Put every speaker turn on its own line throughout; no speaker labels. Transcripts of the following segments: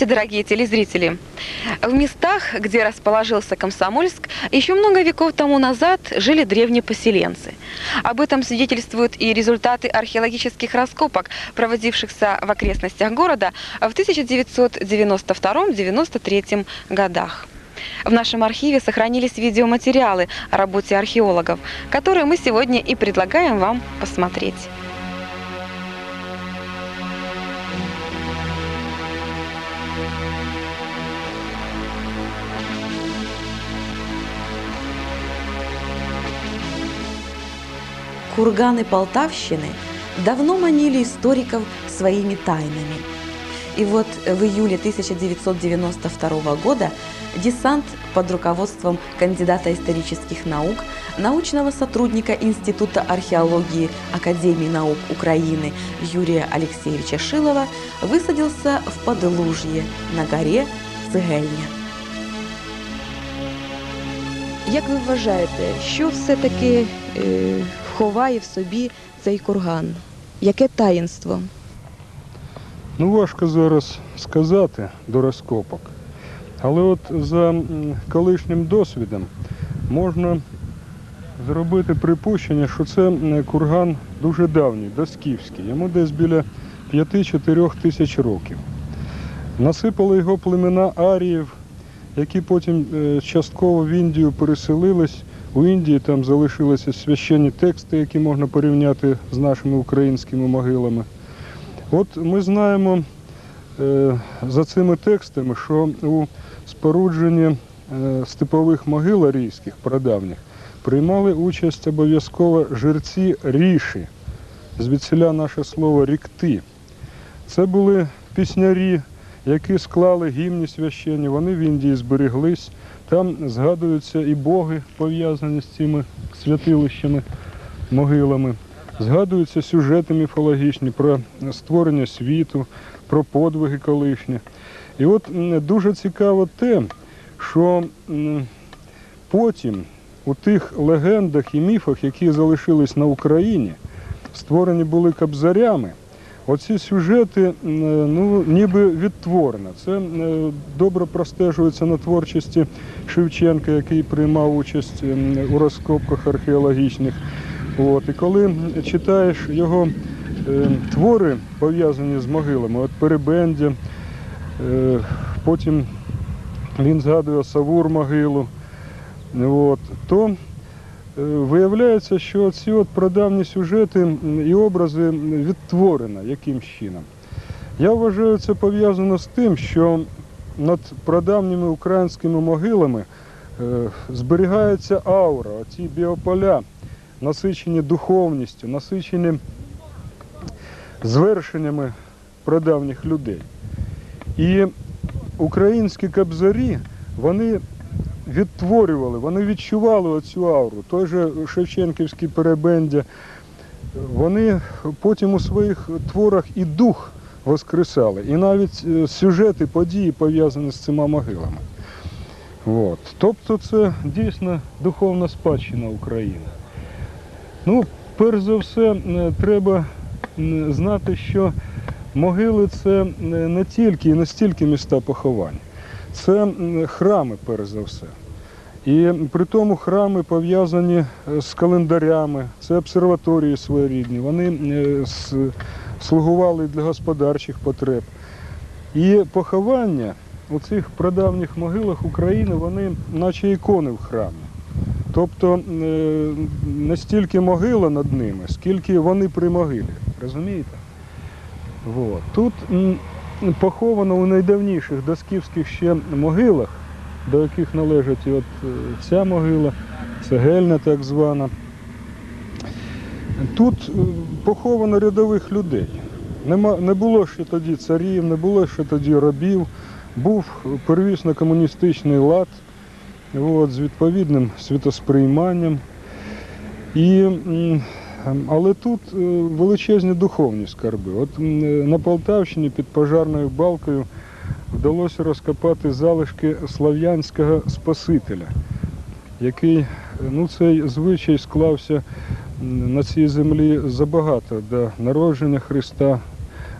Здравствуйте, дорогие телезрители! В местах, где расположился Комсомольск, еще много веков тому назад жили древние поселенцы. Об этом свидетельствуют и результаты археологических раскопок, проводившихся в окрестностях города в 1992-1993 годах. В нашем архиве сохранились видеоматериалы о работе археологов, которые мы сегодня и предлагаем вам посмотреть.
Курганы Полтавщины давно манили историков своими тайнами. И вот в июле 1992 года десант под руководством кандидата исторических наук, научного сотрудника Института археологии Академии наук Украины Юрия Алексеевича Шилова высадился в Подлужье на горе Цегельня.
Як ви вважаєте, що все-таки ховає в собі цей курган? Яке таїнство?
Ну, важко зараз сказати до розкопок. Але от за колишнім досвідом можна зробити припущення, що це курган дуже давній, досківський. Йому десь біля 5-4 тисяч років. Насипали його племена аріїв, які потім е, частково в Індію переселились. У Індії там залишилися священні тексти, які можна порівняти з нашими українськими могилами. От ми знаємо е, за цими текстами, що у спорудженні е, степових могил арійських прадавніх приймали участь обов'язково жерці ріші, звідсіля наше слово рікти. Це були піснярі, які склали гімні священні, вони в Індії збереглись. Там згадуються і боги, пов'язані з цими святилищами, могилами. Згадуються сюжети міфологічні про створення світу, про подвиги колишні. І от дуже цікаво те, що потім у тих легендах і міфах, які залишились на Україні, створені були кобзарями, оці сюжети ну, ніби відтворено. Це добре простежується на творчості Шевченка, який приймав участь у розкопках археологічних. От, і коли читаєш його е, твори, пов'язані з могилами, от Перебендя, е, потім він згадує Савур могилу, от, то е, виявляється, що ці от прадавні сюжети і образи відтворено якимсь чином. Я вважаю, це пов'язано з тим, що над прадавніми українськими могилами е, зберігається аура, оці біополя, насичені духовністю, насичені звершеннями прадавніх людей. І українські кобзарі, вони відтворювали, вони відчували оцю ауру. Той же Шевченківський перебендя, вони потім у своїх творах і дух воскресали, і навіть е, сюжети, події пов'язані з цими могилами. От. Тобто це дійсно духовна спадщина України. Ну, перш за все, е, треба знати, що могили це е, не тільки і не стільки міста поховань, це храми, перш за все. І при тому храми пов'язані е, з календарями, це обсерваторії своєрідні, вони е, слугували для господарчих потреб. І поховання у цих прадавніх могилах України, вони наче ікони в храмі. Тобто е, не стільки могила над ними, скільки вони при могилі. Розумієте? Тут поховано у найдавніших досківських ще могилах, до яких належить і от е, ця могила, цегельна так звана. Тут е, поховано рядових людей. Не було ще тоді царів, не було ще тоді рабів, був первісно комуністичний лад от, з відповідним світосприйманням. І, але тут е, величезні духовні скарби. От на Полтавщині під пожарною балкою вдалося розкопати залишки слав'янського Спасителя, який, ну, цей звичай склався на цій землі забагато до народження Христа,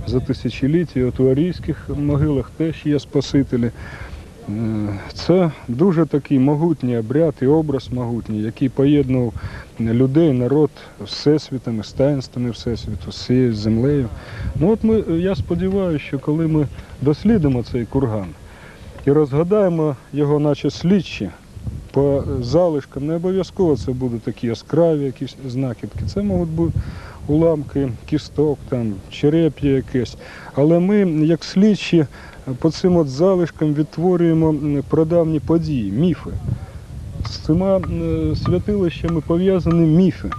за тисячоліття. От у арійських могилах теж є спасителі. Е, Це дуже такий могутній обряд і образ могутній, який поєднував людей, народ всесвітами, з таїнствами всесвіту, з цією землею. Ну от ми, я сподіваюся, що коли ми дослідимо цей курган і розгадаємо його, наче слідчі, по залишкам, не обов'язково це будуть такі яскраві якісь знакідки. Це можуть бути уламки, кісток, там, череп'я якесь. Але ми, як слідчі, по цим от залишкам відтворюємо прадавні події, міфи. З цими е, святилищами пов'язані міфи.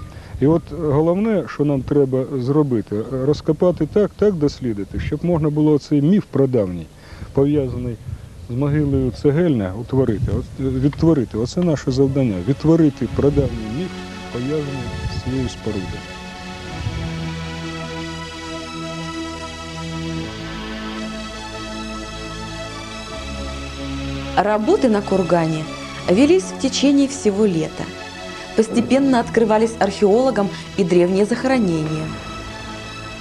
І от головне, що нам треба зробити, розкопати так, так дослідити, щоб можна було цей міф прадавній, пов'язаний з могилою цегельне, утворити, е, відтворити. Оце наше завдання відтворити прадавній міф, пов'язаний з цією спорудою.
Работы на кургане велись в течение всего лета. Постепенно открывались археологам и древние захоронения.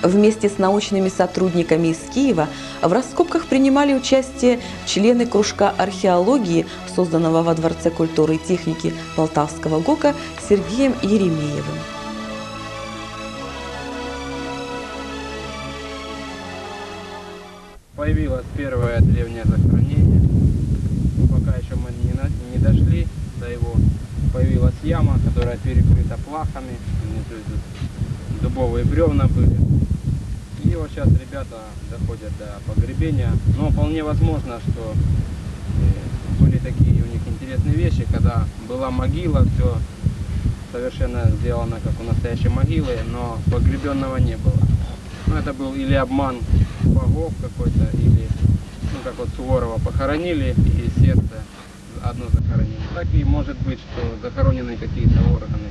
Вместе с научными сотрудниками из Киева в раскопках принимали участие члены кружка археологии, созданного во Дворце культуры и техники Полтавского ГОКа Сергеем Еремеевым.
Появилось первое древнее захоронение. Пока еще мы не, на- не дошли до его. Появилась яма, которая перекрыта плахами. Внизу идут дубовые бревна были. И вот сейчас ребята доходят до погребения. Но вполне возможно, что э, были такие у них интересные вещи, когда была могила, все совершенно сделано как у настоящей могилы, но погребенного не было. Ну, это был или обман богов какой-то, или, ну, как вот Суворова похоронили, и сердце одно захоронили. Так и может быть, что захоронены какие-то органы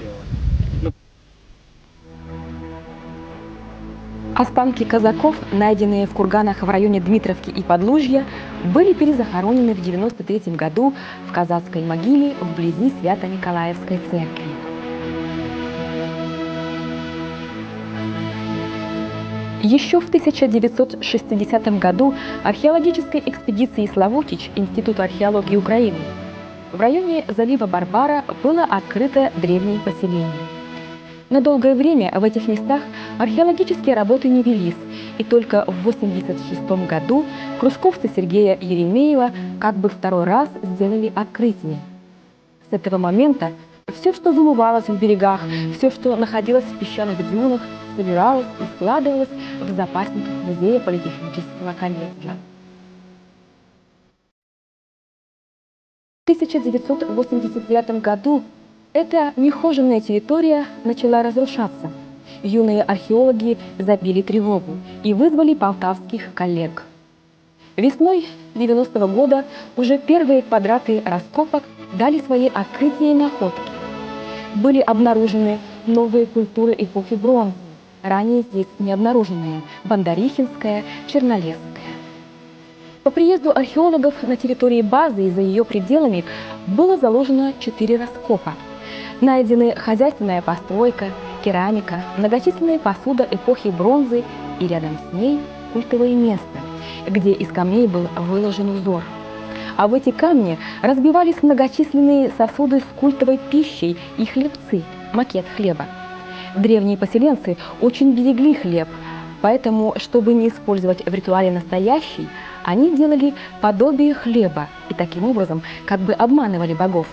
тела.
Останки казаков, найденные в курганах в районе Дмитровки и Подлужья, были перезахоронены в 93 году в казацкой могиле вблизи Свято-Николаевской церкви. Еще в 1960 году археологической экспедиции Славутич Института археологии Украины в районе залива Барбара было открыто древнее поселение. На долгое время в этих местах археологические работы не велись, и только в 1986 году кружковцы Сергея Еремеева как бы второй раз сделали открытие. С этого момента все, что замывалось в берегах, все, что находилось в песчаных дюнах, собиралось и складывалось в запасниках музея политехнического колледжа. В 1989 году эта нехоженная территория начала разрушаться. Юные археологи забили тревогу и вызвали полтавских коллег. Весной 90 -го года уже первые квадраты раскопок дали свои открытия и находки. Были обнаружены новые культуры эпохи бронзы, ранее здесь не обнаруженные – Бондарихинская, Чернолесская. По приезду археологов на территории базы и за ее пределами было заложено четыре раскопа. Найдены хозяйственная постройка, керамика, многочисленная посуда эпохи бронзы и рядом с ней культовое место, где из камней был выложен узор. А в эти камни разбивались многочисленные сосуды с культовой пищей и хлебцы, макет хлеба. Древние поселенцы очень берегли хлеб, поэтому, чтобы не использовать в ритуале настоящий, они делали подобие хлеба и таким образом как бы обманывали богов.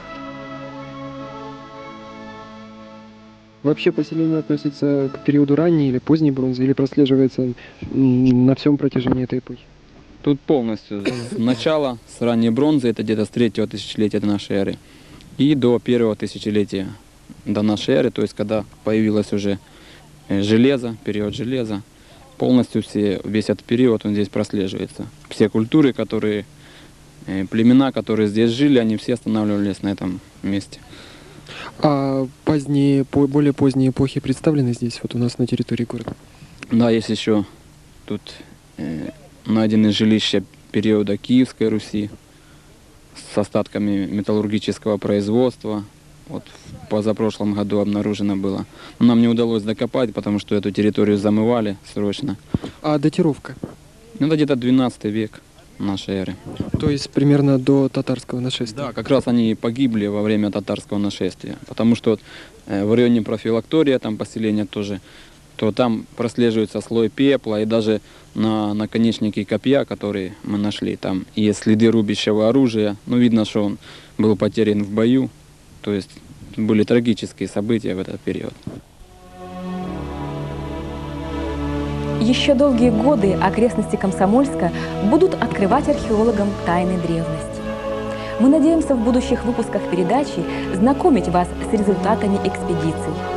Вообще поселение относится к периоду ранней или поздней бронзы, или прослеживается на всем протяжении этой эпохи?
Тут полностью с начала, с ранней бронзы, это где-то с третьего тысячелетия до нашей эры, и до первого тысячелетия до нашей эры, то есть когда появилось уже э, железо, период железа, полностью все, весь этот период он здесь прослеживается. Все культуры, которые, э, племена, которые здесь жили, они все останавливались на этом месте.
А поздние, по- более поздние эпохи представлены здесь, вот у нас на территории города?
Да, есть еще тут э, найдены жилища периода Киевской Руси с остатками металлургического производства, вот в позапрошлом году обнаружено было. Но нам не удалось докопать, потому что эту территорию замывали срочно.
А датировка?
Ну, это где-то 12 век нашей эры.
То есть примерно до татарского нашествия?
Да, как раз они и погибли во время татарского нашествия. Потому что вот, э, в районе профилактория, там поселение тоже, то там прослеживается слой пепла, и даже на наконечнике копья, который мы нашли, там есть следы рубящего оружия. Ну, видно, что он был потерян в бою. То есть были трагические события в этот период.
Еще долгие годы окрестности Комсомольска будут открывать археологам тайны древности. Мы надеемся в будущих выпусках передачи знакомить вас с результатами экспедиций.